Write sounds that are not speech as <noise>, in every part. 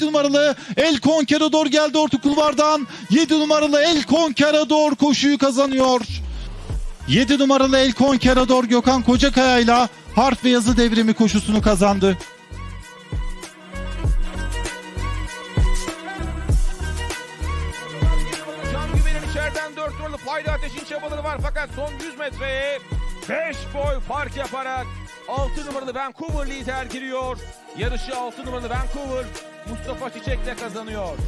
numaralı El Conquerador geldi orta kulvardan. 7 numaralı El Conquerador koşuyu kazanıyor. 7 numaralı El Conquerador Gökhan Kocakaya ile harf ve yazı devrimi koşusunu kazandı. Can Güven'in içeriden 4 numaralı Fayda Ateş'in çabaları var fakat son 100 metreye 5 boy fark yaparak 6 numaralı Vancouver lider giriyor. Yarışı 6 numaralı Vancouver Mustafa kazanıyor.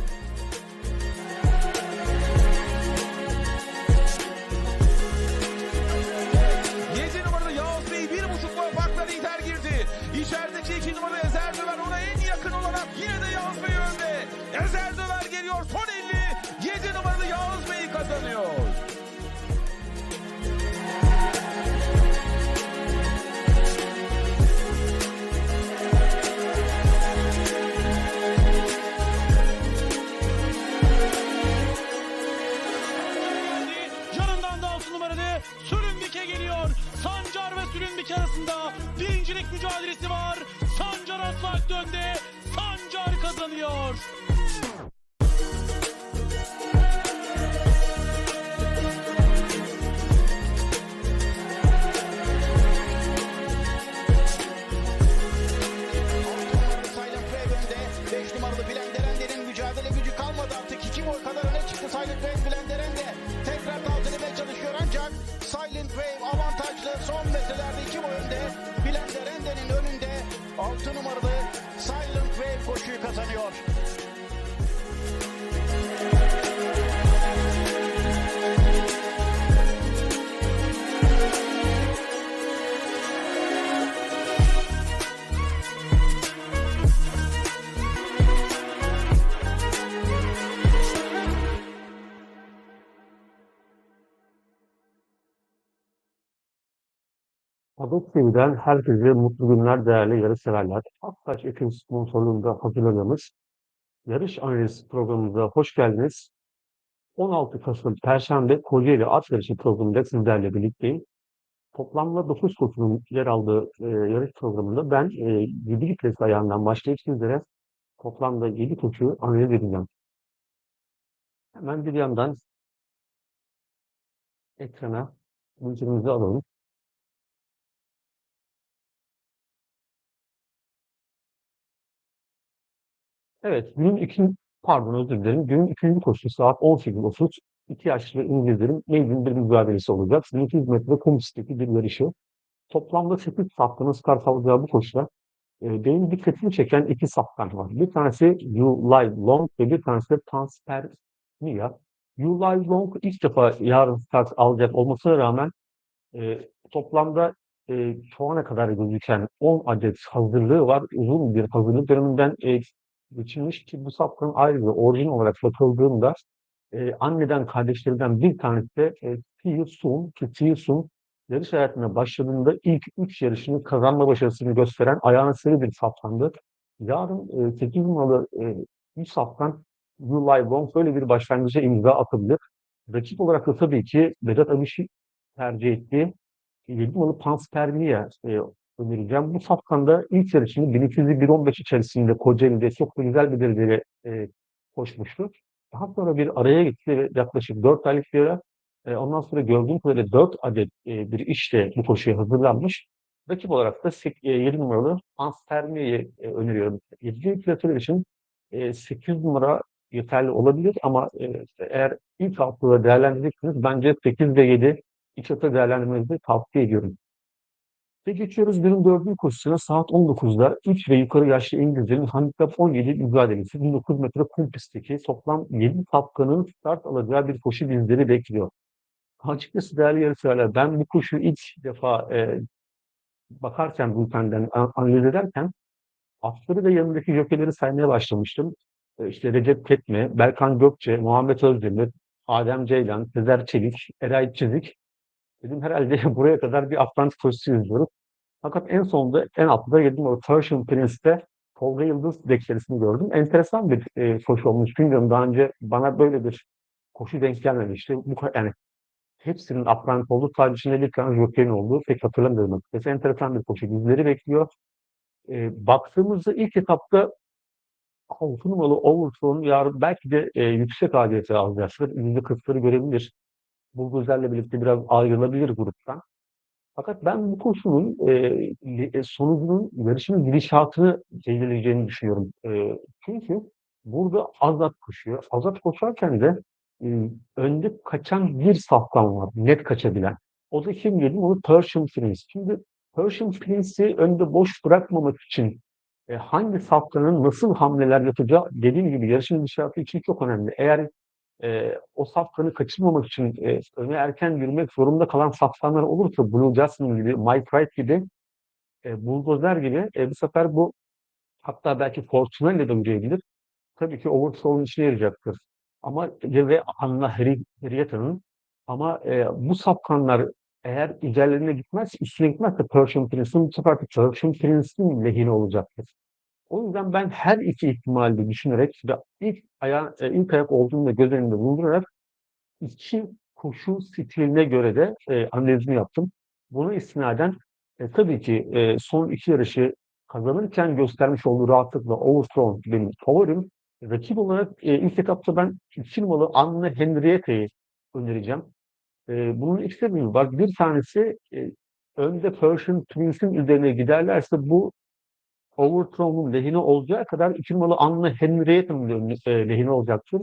Farkla lider girdi. İçerideki iki numaralı Ezer Döver ona en yakın olarak yine de Yağız Bey önde. Ezer Döver geliyor son 50. Yedi numaralı Yağız Bey kazanıyor. Adık TV'den herkese mutlu günler değerli yarış severler. Aktaş Ekim sponsorluğunda hazırladığımız yarış analiz programımıza hoş geldiniz. 16 Kasım Perşembe Kocaeli At Yarışı programında sizlerle birlikteyim. Toplamda 9 koşunun yer aldığı e, yarış programında ben e, 7 vites ayağından başlayıp sizlere toplamda 7 koşu analiz edeceğim. Hemen bir yandan ekrana bültenimizi alalım. Evet, günün ikinci, pardon özür dilerim. Günün ikinci koşusu saat 18.30. İki yaşlı İngilizlerin maiden bir mücadelesi olacak. 800 metre kum pistteki bir yarışı. Toplamda 8 safkanın start bu koşuda e, benim dikkatimi çeken iki safkan var. Bir tanesi You Lie Long ve bir tanesi de Transpermia. You Lie Long ilk defa yarın start alacak olmasına rağmen e, toplamda e, şu ana kadar gözüken 10 adet hazırlığı var. Uzun bir hazırlık döneminden e, geçilmiş ki bu safkanın ayrıca orijin olarak bakıldığında e, anneden kardeşlerinden bir tanesi de e, Tiu Sun ki Tiu Sun yarış hayatına başladığında ilk 3 yarışını kazanma başarısını gösteren ayağına seri bir safkandı. Yarın e, 8 numaralı e, bir safkan Yulay Long böyle bir başlangıca imza atabilir. Rakip olarak da tabii ki Vedat Abiş'i tercih ettiği 7 numaralı Panspermia e, önereceğim. Bu safkanda ilk yarışını 1200-115 içerisinde Kocaeli'de çok da güzel bir derecede e, koşmuştu. Daha sonra bir araya gitti ve yaklaşık 4 aylık bir ara. E, ondan sonra gördüğüm kadarıyla 4 adet e, bir işle bu koşuya hazırlanmış. Rakip olarak da 7 numaralı Panspermia'yı e, öneriyorum. 7. platör için e, 8 numara yeterli olabilir ama e, eğer ilk haftada değerlendireceksiniz bence 8 ve 7 iç hafta değerlendirmenizi tavsiye ediyorum. Ve geçiyoruz günün dördüncü koşusuna saat 19'da 3 ve yukarı yaşlı İngilizlerin handikap 17 mücadelesi 1900 metre kum pistteki toplam 7 safkanın start alacağı bir koşu bizleri bekliyor. Açıkçası değerli yarışseverler ben bu koşuyu ilk defa e, bakarken bültenden analiz ederken atları ve yanındaki jokeleri saymaya başlamıştım. E, işte Recep Ketme, Berkan Gökçe, Muhammed Özdemir, Adem Ceylan, Sezer Çelik, Eray Çizik. Dedim herhalde <laughs> buraya kadar bir Atlantik koşusu izliyoruz. Fakat en sonunda en altta yedim o Persian Prince'te Tolga Yıldız deklerisini gördüm. Enteresan bir e, koşu olmuş. Bilmiyorum daha önce bana böyle bir koşu denk gelmemişti. Bu yani hepsinin Atlantik olduğu sadece içinde bir tane Joker'in olduğu pek hatırlamıyorum açıkçası. Enteresan bir koşu. Bizleri bekliyor. E, baktığımızda ilk etapta 6 numaralı Overthrown yarın belki de e, yüksek ADS alacaktır. %40'ları görebilir. Buldozer'le birlikte biraz ayrılabilir gruptan. Fakat ben bu koşunun e, e, sonucunun yarışın gidişatını belirleyeceğini düşünüyorum. E, çünkü burada Azat koşuyor. Azat koşarken de e, önde kaçan bir safkan var. Net kaçabilen. O da kim dedim? O da Persian Prince. Şimdi Persian Prince'i önde boş bırakmamak için e, hangi safkanın nasıl hamleler yapacağı dediğim gibi yarışın gidişatı için çok önemli. Eğer e, o safkanı kaçırmamak için e, öne erken yürümek zorunda kalan safkanlar olursa Blue Jasmine gibi, My Pride gibi, e, Bulldozer gibi e, bu sefer bu hatta belki Fortuna ile uğrayabilir. Tabii ki Oversoul'un işine yarayacaktır. Ama ve Anna Henrietta'nın ama e, bu safkanlar eğer ilerlerine gitmez, üstüne gitmezse Persian Prince'in bu sefer Persian Prince'in lehine olacaktır. O yüzden ben her iki ihtimali düşünerek ve ilk, aya, e, ilk ayak olduğunu da göz önünde bulundurarak iki koşu stiline göre de e, analizini yaptım. Buna istinaden e, tabii ki e, son iki yarışı kazanırken göstermiş olduğu rahatlıkla Overthrown benim favorim. Rakip olarak e, ilk etapta ben iki numaralı Anna Henrietta'yı önereceğim. E, bunun iki sebebi var. Bir tanesi e, önde Persian Prince'in üzerine giderlerse bu Overthrown'un lehine olacağı kadar iki numaralı Anna önü- e, lehine olacaktır.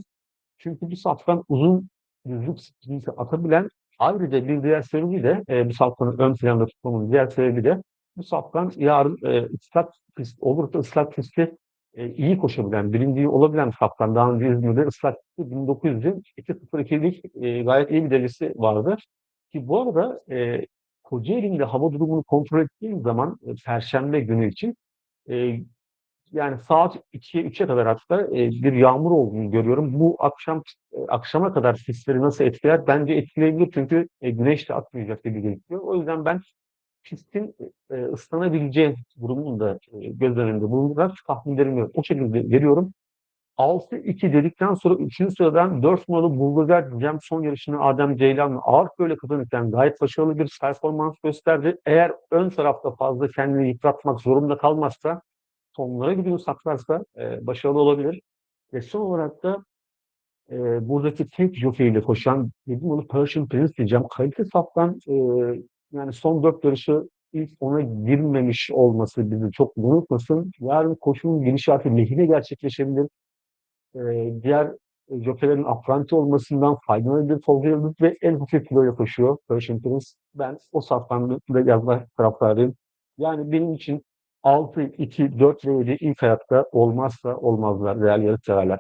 Çünkü bu safkan uzun yüzlük sprint'i atabilen ayrıca bir diğer sebebi de e, bu safkanın ön planda tutmamın diğer sebebi de bu safkan yarın e, ıslak pist olursa ıslak pistte e, iyi koşabilen, birinciyi olabilen safkan. Daha önce İzmir'de ıslak pistte 1900'ün 2.02'lik e, gayet iyi bir derecesi vardı. Ki bu arada e, Kocaeli'nde hava durumunu kontrol ettiğim zaman e, Perşembe günü için e, yani saat 2'ye 3'e kadar hatta e, bir yağmur olduğunu görüyorum. Bu akşam e, akşama kadar pisleri nasıl etkiler? Bence etkileyebilir çünkü e, güneş de atmayacak gibi gözüküyor. O yüzden ben pistin e, ıslanabileceği durumunu da e, göz önünde bulundurarak tahminlerimi o şekilde veriyorum. 6-2 dedikten sonra 3. sıradan 4 numaralı Bulgarer diyeceğim. Son yarışını Adem Ceylan'la ağır böyle kazanırken gayet başarılı bir performans gösterdi. Eğer ön tarafta fazla kendini yıpratmak zorunda kalmazsa sonlara gidiyor saklarsa e, başarılı olabilir. Ve son olarak da e, buradaki tek jockey ile koşan dedim onu Persian Prince diyeceğim. Kalite saftan e, yani son dört yarışı ilk ona girmemiş olması bizi çok unutmasın. Yarın koşunun gidişatı lehine gerçekleşebilir. E, diğer e, jockeylerin apranti olmasından faydalanabilir Tolga Yıldız ve en hafif kiloya koşuyor Persian Prince. Ben o saftan da yazma taraftarıyım. Yani benim için 6, 2, 4 ve 7 ilk ayakta olmazsa olmazlar değerli yarışseverler.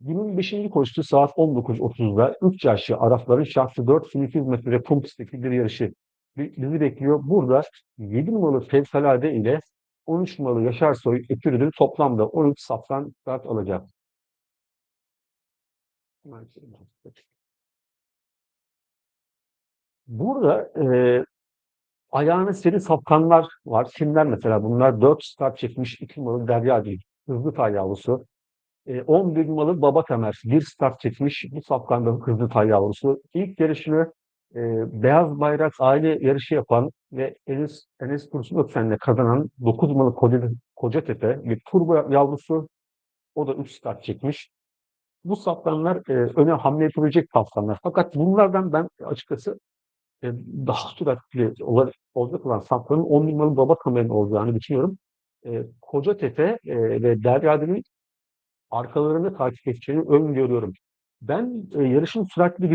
Günün 5. koşusu saat 19.30'da 3 yaşlı Arapların şartlı 4200 metre kum pistteki bir yarışı bi- bizi bekliyor. Burada 7 numaralı Fevkalade ile 13 numaralı Yaşar Soy ekürüdür. Toplamda 13 safran start alacak. Burada e, ayağına seri safkanlar var. Kimler mesela? Bunlar 4 start çekmiş 2 numaralı Derya değil. Hızlı tay yavrusu. E, 11 numaralı Baba Kamer. Bir start çekmiş. Bu safkanda hızlı tay yavrusu. İlk yarışını e, Beyaz Bayrak aile yarışı yapan ve Enes, Enes Dursun Öksen'le kazanan 9 numaralı Koca, Kocatepe bir turbo yavrusu. O da 3 start çekmiş. Bu safkanlar e, öne hamle yapabilecek safkanlar. Fakat bunlardan ben açıkçası e, daha süratli ola- olacak olan safkanın 10 numaralı Baba Kamer'in olacağını düşünüyorum. E, Kocatepe e, ve Derya'nın arkalarını takip edeceğini öngörüyorum. Ben e, yarışın süratli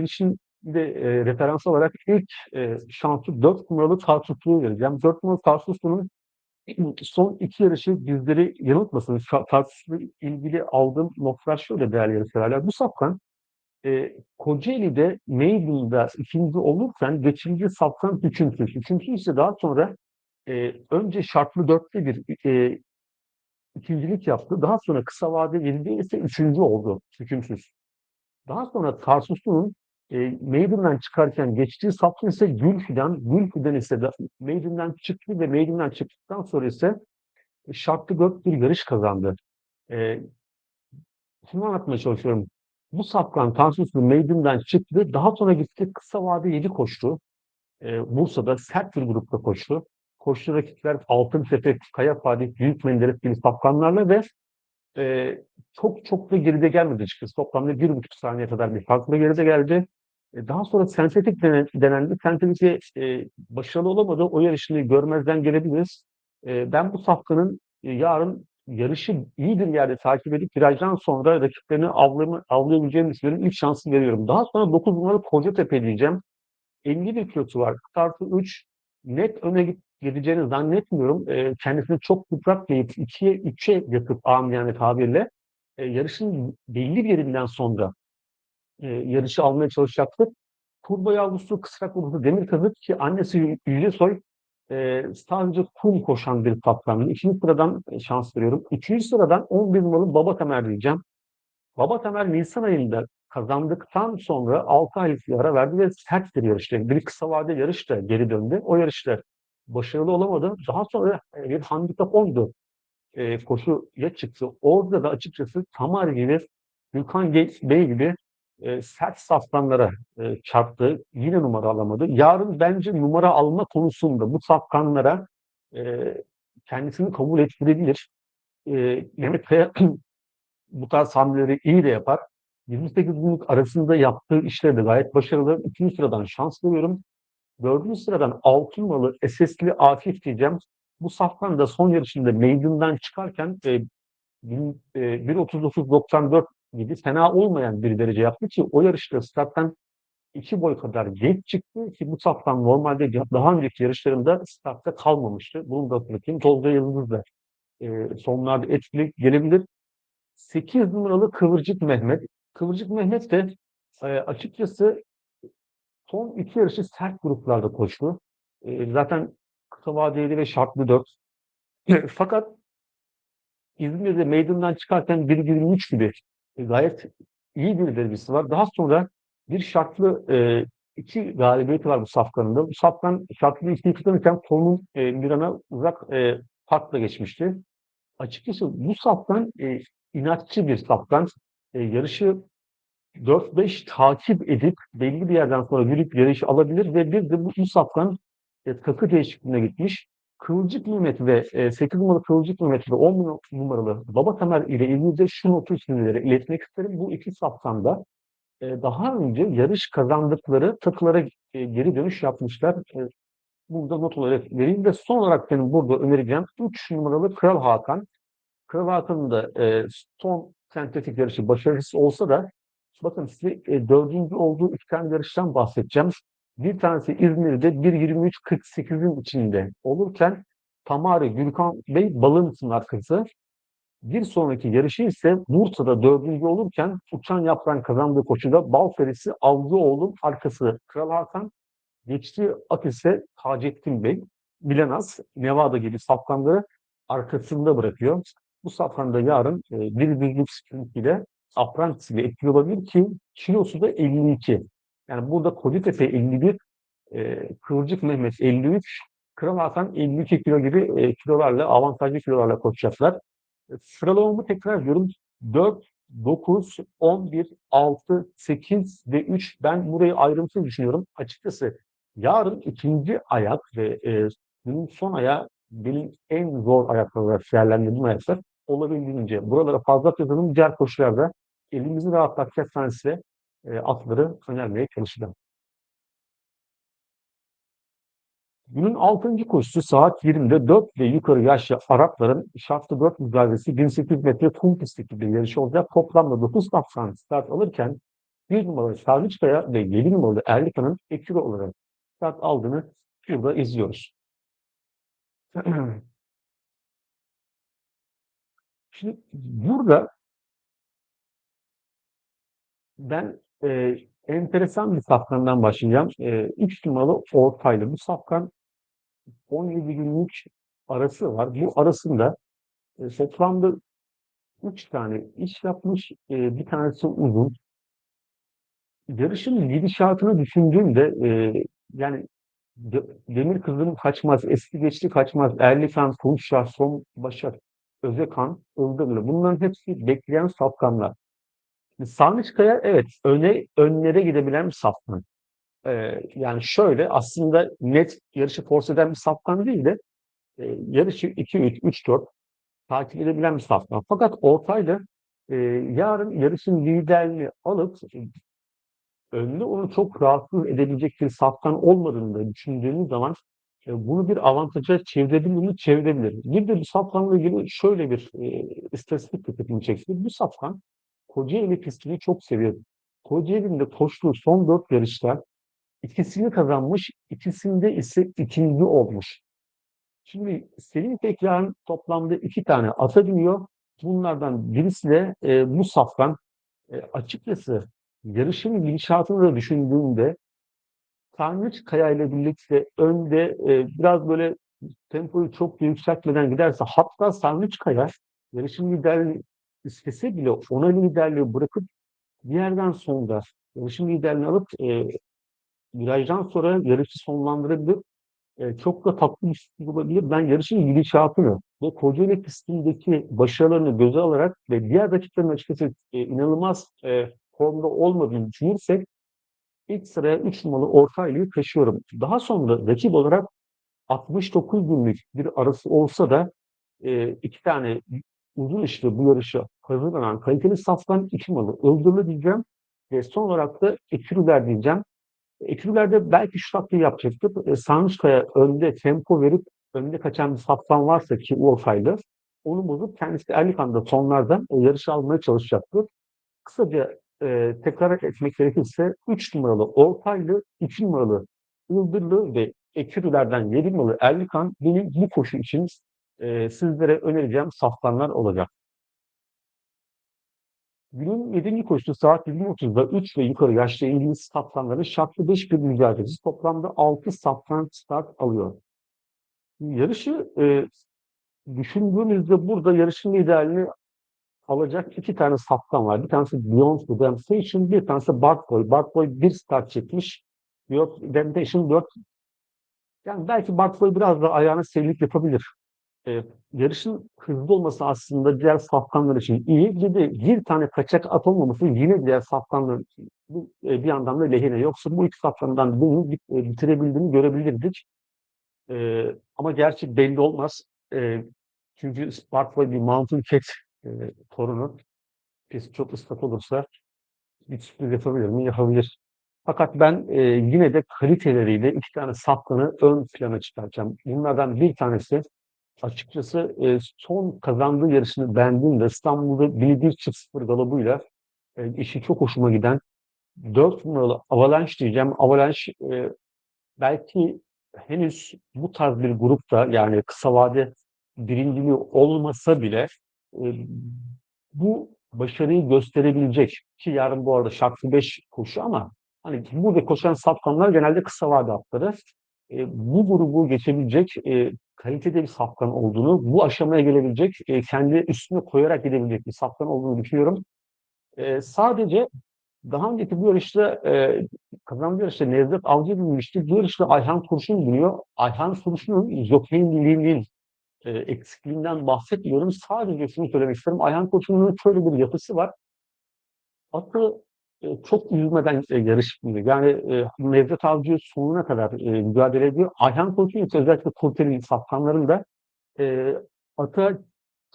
girişinde e, referans olarak ilk e, şansı 4 numaralı Tarsuslu'yu vereceğim. 4 numaralı Tarsuslu'nun son iki yarışı bizleri yanıltmasın. Tarsus'la ilgili aldığım notlar şöyle değerli yarışseverler. Bu safkan e, Kocaeli'de Maiden'da ikinci olurken geçici safkan üçüncü. Üçüncü ise daha sonra e, önce şartlı dörtte bir e, ikincilik yaptı. Daha sonra kısa vade 7'de ise üçüncü oldu hükümsüz. Daha sonra Tarsuslu'nun e, Maiden'den çıkarken geçtiği safkan ise Gülfidan, Gülfidan ise de Maiden'den çıktı ve Maiden'den çıktıktan sonra ise şartlı dört bir yarış kazandı. E, şunu anlatmaya çalışıyorum. Bu safkan Tarsuslu Maiden'den çıktı. Daha sonra gitti kısa vade 7 koştu. E, Bursa'da sert bir grupta koştu. koşu rakipler Altıntepe, Kaya Fatih, Büyük Menderes gibi safkanlarla ve e, çok çok da geride gelmedi açıkçası. Toplamda bir buçuk saniye kadar bir farklı geride geldi. E, Daha sonra sentetik denen, denendi. Sentetikte e, başarılı olamadı. O yarışını görmezden gelebiliriz. E, ben bu safkanın e, yarın yarışı iyi bir yerde takip edip virajdan sonra rakiplerini avlama, avlayabileceğini düşünüyorum. İlk şansı veriyorum. Daha sonra 9 numaralı Kocatepe diyeceğim. 51 kilosu var. Startı 3. Net öne git- gideceğini zannetmiyorum. E, kendisini çok toprak yiyip 2'ye 3'e yatıp amiyane tabirle e, yarışın belli bir yerinden sonra e, yarışı almaya çalışacaktır. Turbo yavrusu kısrak babası Demir Kazık ki annesi Yüce Soy e, sadece kum koşan bir kaptandı. İkinci sıradan e, şans veriyorum. Üçüncü sıradan 11 numaralı Baba Temer diyeceğim. Baba Temer Nisan ayında kazandıktan sonra 6 aylık bir ara verdi ve sert bir yarıştı. Bir kısa vade yarışta geri döndü. O yarışta başarılı olamadı. Daha sonra bir handikap 10'du. E, koşuya çıktı. Orada da açıkçası Tamar gibi, Gülkan Bey gibi e, sert safkanlara e, çarptı. Yine numara alamadı. Yarın bence numara alma konusunda bu safkanlara e, kendisini kabul ettirebilir. E, Mehmet Kaya <clears throat> bu tarz hamleleri iyi de yapar. 28 günlük arasında yaptığı işleri de gayet başarılı. İkinci sıradan şans veriyorum. Dördüncü sıradan altın numaralı SS'li Akif diyeceğim. Bu safkan da son yarışında meydandan çıkarken e, e, 1.39.94 gibi fena olmayan bir derece yaptı ki o yarışta starttan iki boy kadar geç çıktı ki bu safkan normalde daha önceki yarışlarında startta kalmamıştı. Bunu da hatırlatayım. Tolga Yıldız da e, sonlarda etkili gelebilir. 8 numaralı Kıvırcık Mehmet. Kıvırcık Mehmet de e, açıkçası son iki yarışı sert gruplarda koştu. E, zaten kısa vadeli ve şartlı 4. <clears throat> Fakat İzmir'de meydandan çıkarken 1.23 gibi e, gayet iyi bir derbisi var. Daha sonra bir şartlı e, iki galibiyeti var bu safkanında. Bu safkan şartlı ikiyi kazanırken Torun'un e, Miran'a uzak e, farkla geçmişti. Açıkçası bu safkan e, inatçı bir safkan. E, yarışı 4-5 takip edip belli bir yerden sonra yürüyüp yarışı alabilir ve bir de bu, safkan e, takı değişikliğine gitmiş. Kıvılcık Mehmet ve e, 8 numaralı Kıvılcık Mehmet ve 10 numaralı Baba Tamer ile ilgili de şu notu sizlere iletmek isterim. Bu iki safkanda e, daha önce yarış kazandıkları takılara e, geri dönüş yapmışlar. E, burada not olarak vereyim ve son olarak benim burada önereceğim 3 numaralı Kral Hakan. Kral Hakan'ın da e, son sentetik yarışı başarısız olsa da bakın size e, dördüncü olduğu iki tane yarıştan bahsedeceğim. Bir tanesi İzmir'de 1.23.48'in içinde olurken Tamari Gürkan Bey Balımsın arkası. Bir sonraki yarışı ise Bursa'da dördüncü olurken Uçan Yapran kazandığı koşuda Balferisi Avcıoğlu'nun arkası Kral Hakan. Geçtiği at ise Hacettin Bey. Milanas, Nevada gibi safkanları arkasında bırakıyor. Bu safkanda yarın e, bir düzlük ile Apprentice ile etkili olabilir ki kilosu da 52. Yani burada Kocatepe 51, e, Kıvırcık Mehmet 53, Kral Hakan 52 kilo gibi e, kilolarla, avantajlı kilolarla koşacaklar. E, Sıralamamı tekrar ediyorum. 4, 9, 11, 6, 8 ve 3. Ben burayı ayrıntılı düşünüyorum. Açıkçası yarın ikinci ayak ve e, günün son ayağı benim en zor ayaklar olarak değerlendirdiğim ayaklar olabildiğince buralara fazla kazanım diğer koşularda elimizi rahatlatacak tanesi e, atları önermeye çalışacağım. Günün 6. koşusu saat 20'de 4 ve yukarı yaşlı Arapların şartlı 4 mücadelesi 1800 metre kum pistteki bir yarış olacak. Toplamda 9 kaptan start alırken 1 numaralı Sarviçkaya ve 7 numaralı Erlika'nın ekürü olarak start aldığını burada izliyoruz. <clears throat> Şimdi burada ben e, enteresan bir safkandan başlayacağım. E, 3 numaralı ortaylı. Bu safkan 17 günlük arası var. Bu arasında e, toplamda 3 tane iş yapmış. E, bir tanesi uzun. Yarışın gidişatını düşündüğümde e, yani De- Demir Kızım kaçmaz, eski geçti kaçmaz, Erlikan, Kuşşah, Son Başak, Özekan, Ildırlı. Bunların hepsi bekleyen safkanlar. Sarnıçkaya evet öne önlere gidebilen bir safkan. Ee, yani şöyle aslında net yarışı force eden bir safkan değil de e, yarışı 2-3, 3-4 takip edebilen bir safkan. Fakat ortayla e, yarın yarışın liderliğini alıp e, önde onu çok rahatsız edebilecek bir safkan olmadığını da düşündüğümüz zaman e, bunu bir avantaja çevirebilir mi? Çevirebilir. Bir de bu safkanla ilgili şöyle bir e, istatistik dikkatimi çekti. Bu safkan Kocaeli pistini çok seviyor. Kocaeli'nde koştuğu son dört yarışta ikisini kazanmış, ikisinde ise ikinci olmuş. Şimdi Selim Tekrar'ın toplamda iki tane ata biniyor. Bunlardan birisi de e, bu safkan. E, açıkçası yarışın gidişatını da düşündüğümde Tanrıç Kaya ile birlikte önde e, biraz böyle tempoyu çok yükseltmeden giderse hatta Sarnıç Kaya yarışın liderliğini istese bile ona liderliği bırakıp bir yerden sonra yarışın liderliğini alıp e, virajdan sonra yarışı sonlandırabilir. E, çok da tatlı bir sürpriz olabilir. Ben yarışın gidişatını ve Kocaeli pistindeki başarılarını göze alarak ve diğer rakiplerin açıkçası e, inanılmaz e, formda olmadığını düşünürsek ilk sıraya 3 numaralı Ortaylı'yı taşıyorum. Daha sonra rakip olarak 69 günlük bir arası olsa da e, iki tane uzun işte bu yarışa hazırlanan kaliteli saftan iki malı Öldürme diyeceğim ve son olarak da Ekürüler diyeceğim. Ekürülerde belki şu taklidi yapacaktır. E, Sarnıçkaya önde tempo verip önde kaçan bir saftan varsa ki Ortaylı onu bozup kendisi Erlikan'da sonlardan o yarışı almaya çalışacaktır. Kısaca e, tekrar etmek gerekirse 3 numaralı Ortaylı, 2 numaralı Ildırlı ve Ekürülerden 7 numaralı Erlikan benim bu koşu için e, sizlere önereceğim saftanlar olacak. Günün 7. koşusu saat 20.30'da 3 ve yukarı yaşlı İngiliz saftanları şartlı 5 bir mücadelesi toplamda 6 saftan start alıyor. Yarışı e, düşündüğümüzde burada yarışın liderliğini alacak iki tane saftan var. Bir tanesi Beyond the Temptation, bir tanesi Barkboy. Barkboy bir start çekmiş. Beyond the Temptation 4. Yani belki Barkboy biraz da ayağına seyirlik yapabilir. Ee, yarışın hızlı olması aslında diğer safkanlar için iyi. De bir tane kaçak at olmaması yine diğer safkanlar için bu, e, bir yandan da lehine. Yoksa bu iki safkandan birini bit- e, bitirebildiğini görebilirdik. Ee, ama gerçi belli olmaz. Ee, çünkü Barkboy bir Mountain Cat e, torunu. Pist çok ıslak olursa bir sürpriz yapabilir mi? Yapabilir. Fakat ben e, yine de kaliteleriyle iki tane safkanı ön plana çıkartacağım. Bunlardan bir tanesi açıkçası e, son kazandığı yarışını beğendiğimde İstanbul'da Billy çift sıfır galabıyla e, işi çok hoşuma giden 4 numaralı Avalanche diyeceğim. Avalanche e, belki henüz bu tarz bir grupta yani kısa vade birinciliği olmasa bile e, bu başarıyı gösterebilecek ki yarın bu arada şartlı 5 koşu ama hani burada koşan safkanlar genelde kısa vade atları. Bu grubu geçebilecek kalitede bir safkan olduğunu, bu aşamaya gelebilecek, kendi üstüne koyarak gidebilecek bir safkan olduğunu düşünüyorum. Sadece daha önceki bu yarışta e, kazandığı yarışta Nevzat Avcı binmişti. Bu yarışta Ayhan Kurşun biniyor. Ayhan Kurşun'un jockeyliğinin e, eksikliğinden bahsetmiyorum. Sadece şunu söylemek isterim. Ayhan Kurşun'un şöyle bir yapısı var. Atı çok üzmeden e, yarışmıyor. Yani e, Nevzat Avcı sonuna kadar e, mücadele ediyor. Ayhan ise özellikle kurtarı safkanlarında e, ata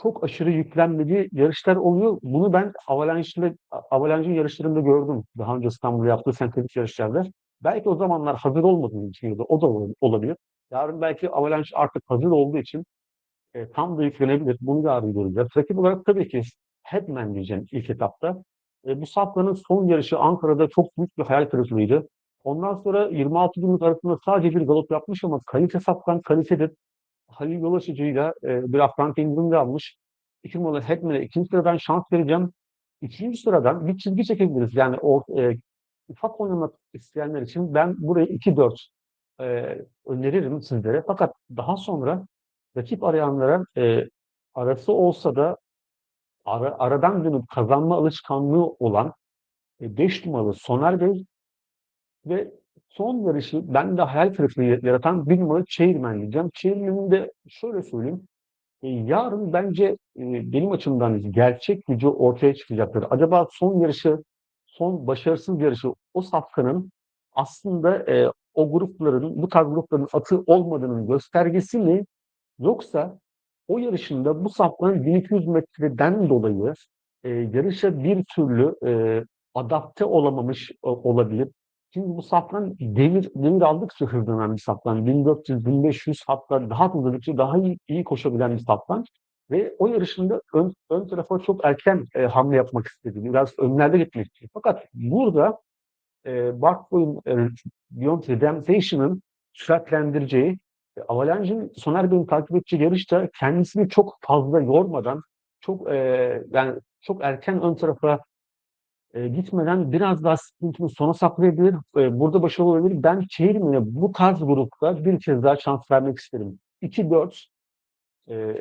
çok aşırı yüklenmediği yarışlar oluyor. Bunu ben Avalanche'da Avalanche'in yarışlarında gördüm. Daha önce İstanbul'da yaptığı sentetik yarışlarda. Belki o zamanlar hazır olmadığını düşünüyordu. O da ol- olabilir. Yarın belki Avalanche artık hazır olduğu için e, tam da yüklenebilir. Bunu yarın göreceğiz. Rakip olarak tabii ki Headman diyeceğim ilk etapta. E, bu safkanın son yarışı Ankara'da çok büyük bir hayal kırıklığıydı. Ondan sonra 26 günlük arasında sadece bir galop yapmış ama kalite safkan kalitedir. Halil Yolaşıcı'yla e, bir Afrank indirimde almış. İki numaralı Headman'e ikinci sıradan şans vereceğim. Üçüncü sıradan bir çizgi çekebiliriz. Yani o e, ufak oynamak isteyenler için ben burayı 2-4 e, öneririm sizlere. Fakat daha sonra rakip arayanlara e, arası olsa da ara, aradan dönüp kazanma alışkanlığı olan 5 numaralı Soner Bey ve son yarışı bende hayal kırıklığı yaratan bir numaralı Chairman diyeceğim. Chairman'in de şöyle söyleyeyim. e, yarın bence e, benim açımdan gerçek gücü ortaya çıkacaktır. Acaba son yarışı, son başarısız yarışı o safkanın aslında e, o grupların, bu tarz grupların atı olmadığının göstergesi mi? Yoksa o yarışında bu safların 1200 metreden dolayı e, yarışa bir türlü e, adapte olamamış o- olabilir. Çünkü bu safran demir, demir aldıkça hızlanan bir safran. 1400, 1500 hatta daha hızladıkça daha iyi, iyi koşabilen bir safran. Ve o yarışında ön, ön tarafa çok erken e, hamle yapmak istedi. Biraz önlerde gitmek istedi. Fakat burada e, Barkboy'un e, Beyond Redemption'ın süratlendireceği e, Avalanche'in Soner Bey'in takip edeceği yarışta kendisini çok fazla yormadan çok e, yani çok erken ön tarafa e, gitmeden biraz daha sprintini sona saklayabilir. E, burada başarılı olabilir. Ben Çeyrimi'ne bu tarz grupta bir kez daha şans vermek isterim. 2-4 e,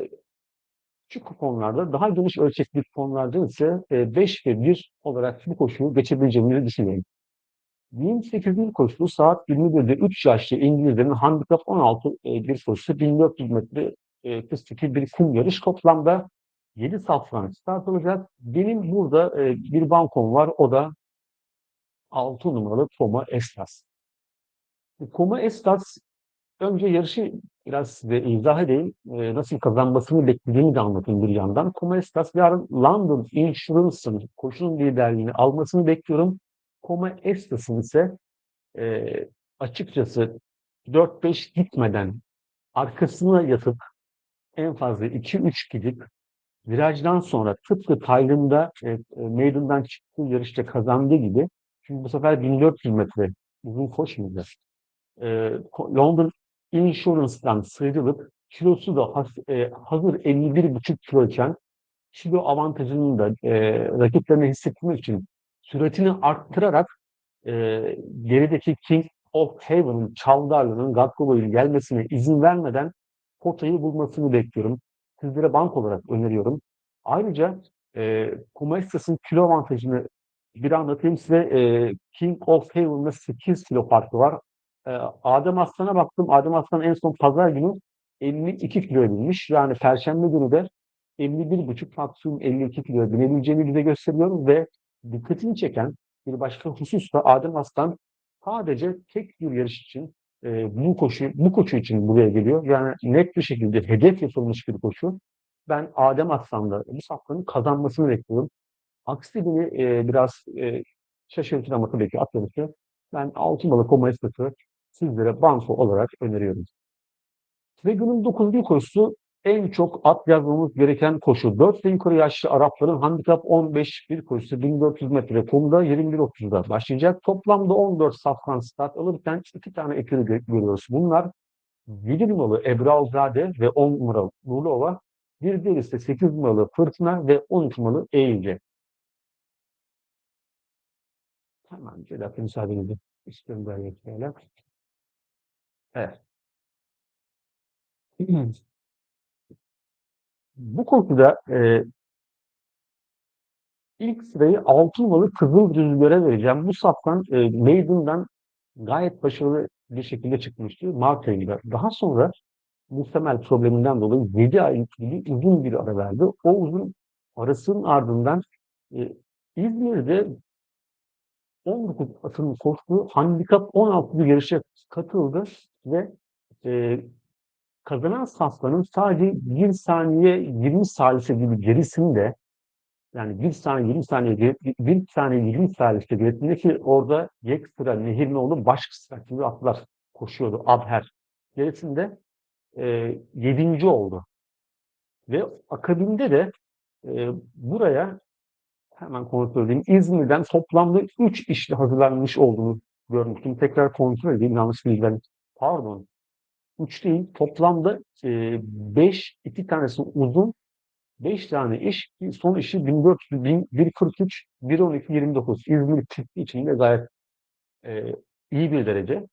küçük kuponlarda daha geniş ölçekli kuponlarda ise e, 5 ve 1 olarak bu koşuyu geçebileceğimizi düşünüyorum. 28. koşu saat 21'de 3 yaşlı İngilizlerin handikap 16 e, bir koşusu 1400 metre e, pistteki bir kum yarış. Toplamda 7 safran start olacak. Benim burada e, bir bankom var. O da 6 numaralı Toma Estas. Toma Estas önce yarışı biraz size izah edeyim. E, nasıl kazanmasını beklediğimi de anlatayım bir yandan. Toma Estas yarın London Insurance'ın koşunun liderliğini almasını bekliyorum. Koma Estas'ın ise e, açıkçası 4-5 gitmeden arkasına yatıp en fazla 2-3 gidip virajdan sonra tıpkı Tayland'da e, e, meydandan çıktığı yarışta kazandığı gibi çünkü bu sefer 1400 metre uzun koşmayacak. E, London Insurance'dan sıyrılıp kilosu da has- e, hazır 51,5 kiloyken kilo avantajını da e, rakiplerine hissettirmek için süratini arttırarak e, gerideki King of Haven'ın Çavdarlı'nın Gatkoboy'un gelmesine izin vermeden potayı bulmasını bekliyorum. Sizlere bank olarak öneriyorum. Ayrıca e, Kumestas'ın kilo avantajını bir anlatayım size. E, King of Haven'da 8 kilo farkı var. E, Adem Aslan'a baktım. Adem Aslan en son pazar günü 52 kiloya binmiş. Yani perşembe günü de 51,5 maksimum 52 kiloya binebileceğini bize gösteriyor ve dikkatini çeken bir başka husus da Adem Aslan sadece tek bir yarış için e, bu koşu bu koşu için buraya geliyor. Yani net bir şekilde hedef yapılmış bir koşu. Ben Adem Aslan'da bu safkanın kazanmasını bekliyorum. Aksi beni e, biraz e, şaşırtır ama tabii ki at yarışı. Ben altın balık Komayas'ı sizlere banko olarak öneriyorum. Ve günün 9. koşusu en çok at yazmamız gereken koşu. 4 ve yukarı yaşlı Arapların handikap 15 bir koşusu 1400 metre kumda 21.30'da başlayacak. Toplamda 14 safkan start alırken iki tane ekürü gö- görüyoruz. Bunlar 7 numaralı Ebralzade ve 10 numaralı Lulova. Bir diğer ise 8 numaralı Fırtına ve 13 numaralı Eğilce. Hemen bir dakika müsaadenizle istiyorum böyle şeyler. Evet. <clears throat> Bu koşuda e, ilk sırayı altı numaralı Kızıl Rüzgar'a vereceğim. Bu saftan e, Maiden'dan gayet başarılı bir şekilde çıkmıştı Mart ayında. Daha sonra muhtemel probleminden dolayı 7 ay gibi uzun bir ara verdi. O uzun arasının ardından e, İzmir'de 19 atın koştuğu handikap 16 bir yarışa katıldı ve e, kazanan safkanın sadece 1 saniye 20 salise gibi gerisinde yani 1 saniye 20 saniye 1 saniye 20 salise gerisinde ki orada Yekstra, Nehirlioğlu Başkısrak gibi atlar koşuyordu Abher. Gerisinde e, 7. oldu. Ve akabinde de e, buraya hemen kontrol edeyim. İzmir'den toplamda 3 işle hazırlanmış olduğunu görmüştüm. Tekrar kontrol edeyim. Yanlış bilgiler. Pardon. 3 değil. Toplamda 5, 2 tanesi uzun, 5 tane iş. Son işi 1400, 143, 112, 29. İzmir pisti için de gayet e, iyi bir derece.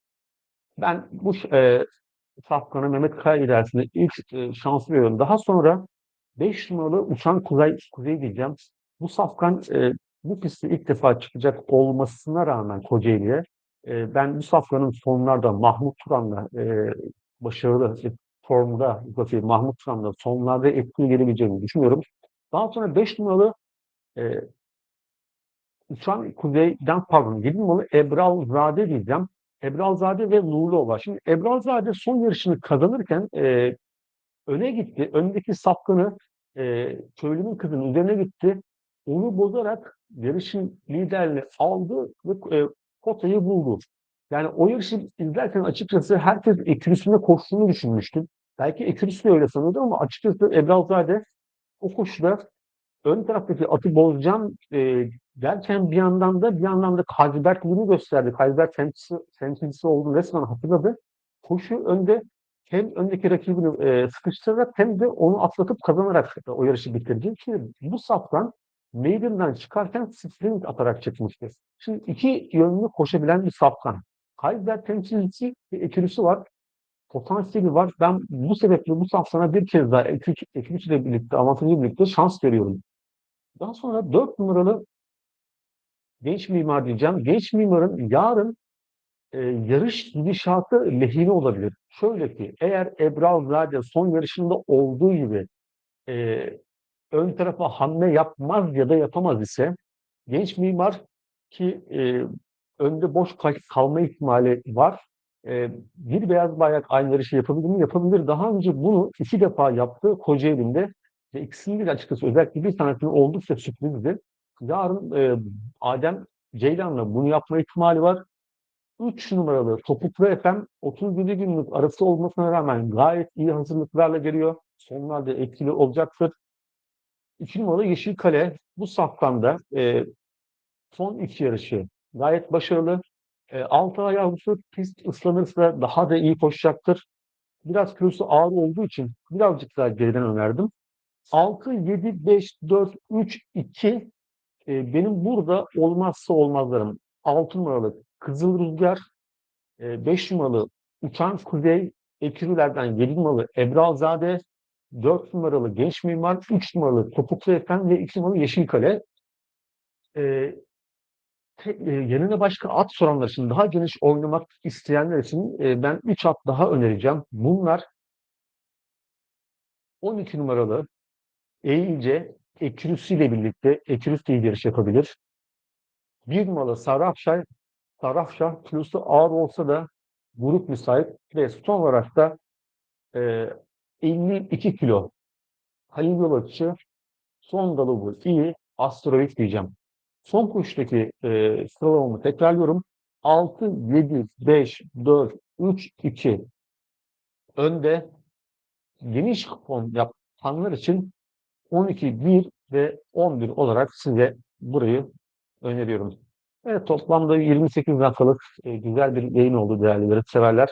Ben bu e, safkanı Mehmet Kaya ilerisinde ilk e, şans veriyorum. Daha sonra 5 numaralı Uçan Kuzey, Kuzey diyeceğim. Bu safkan e, bu pistte ilk defa çıkacak olmasına rağmen Kocaeli'ye e, ben bu safkanın sonlarda Mahmut Turan'la e, başarılı e, formda Mahmut Turan'la sonlarda etkili gelebileceğini düşünüyorum. Daha sonra 5 numaralı e, Uçan Kuzey'den pardon 7 numaralı Ebral Zade diyeceğim. Ebral Zade ve Nurluova. Şimdi Ebral Zade son yarışını kazanırken e, öne gitti. Öndeki sapkını e, köylünün kızının üzerine gitti. Onu bozarak yarışın liderliğini aldı ve e, potayı buldu. Yani o yarışı izlerken açıkçası herkes ekürüsüne koştuğunu düşünmüştü. Belki ekürüsü de öyle sanıyordu ama açıkçası Ebralzade o koşuda ön taraftaki atı bozacağım e, derken bir yandan da bir yandan da Kalbert bunu gösterdi. Kalbert temsilcisi, temsilcisi olduğunu resmen hatırladı. Koşu önde hem öndeki rakibini e, sıkıştırarak hem de onu atlatıp kazanarak o yarışı bitirdi. Şimdi bu saftan Maiden'dan çıkarken sprint atarak çıkmıştı. Şimdi iki yönlü koşabilen bir safkan. Kalbert temsilcisi bir ekürüsü var. Potansiyeli var. Ben bu sebeple bu safsana bir kez daha ekürü ile birlikte, avantajı birlikte şans veriyorum. Daha sonra 4 numaralı genç mimar diyeceğim. Genç mimarın yarın e, yarış gidişatı lehine olabilir. Şöyle ki eğer Ebral Zade son yarışında olduğu gibi e, ön tarafa hamle yapmaz ya da yapamaz ise genç mimar ki e, önde boş kal- kalma ihtimali var. E, bir beyaz bayrak aynı yarışı yapabilir mi? Yapabilir. Daha önce bunu iki defa yaptı Kocaeli'nde ve ikisinin de açıkçası özellikle bir tanesinin oldukça sürprizdi. Yarın e, Adem Ceylan'la bunu yapma ihtimali var. 3 numaralı Topuklu Efem 37 günlük arası olmasına rağmen gayet iyi hazırlıklarla geliyor. Sonlarda etkili olacaktır. 2 numaralı Yeşil Kale bu saftan da e, son iki yarışı gayet başarılı. E, altı ay yavrusu pist ıslanırsa daha da iyi koşacaktır. Biraz kilosu ağır olduğu için birazcık daha geriden önerdim. 6, 7, 5, 4, 3, 2 e, benim burada olmazsa olmazlarım. 6 numaralı Kızıl Rüzgar, 5 numaralı Uçan Kuzey, Ekürülerden 7 numaralı Ebralzade, 4 numaralı Genç Mimar, 3 numaralı Topuklu Efem ve 2 numaralı Yeşilkale. E, e, yanına başka at soranlar için, daha geniş oynamak isteyenler için e, ben 3 at daha önereceğim. Bunlar 12 numaralı Eğilce Ekürüsüyle birlikte Ekürüs de iyi yarış yapabilir. Bir numaralı Sarafşay Sarafşah kilosu ağır olsa da grup müsait ve son olarak da e, 52 kilo Halil Yolakçı son dalı iyi asteroid diyeceğim. Son koşudaki e, sıralamamı tekrarlıyorum. 6, 7, 5, 4, 3, 2 önde geniş kupon yapanlar için 12, 1 ve 11 olarak size burayı öneriyorum. Evet toplamda 28 dakikalık e, güzel bir yayın oldu değerli yarış severler.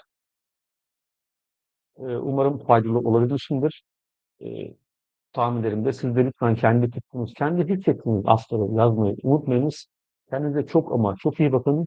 E, umarım faydalı olabilmişimdir. E, tahminlerimde siz de lütfen kendi tuttuğunuz, kendi hissettiğiniz asları yazmayı unutmayınız. Kendinize çok ama çok iyi bakın.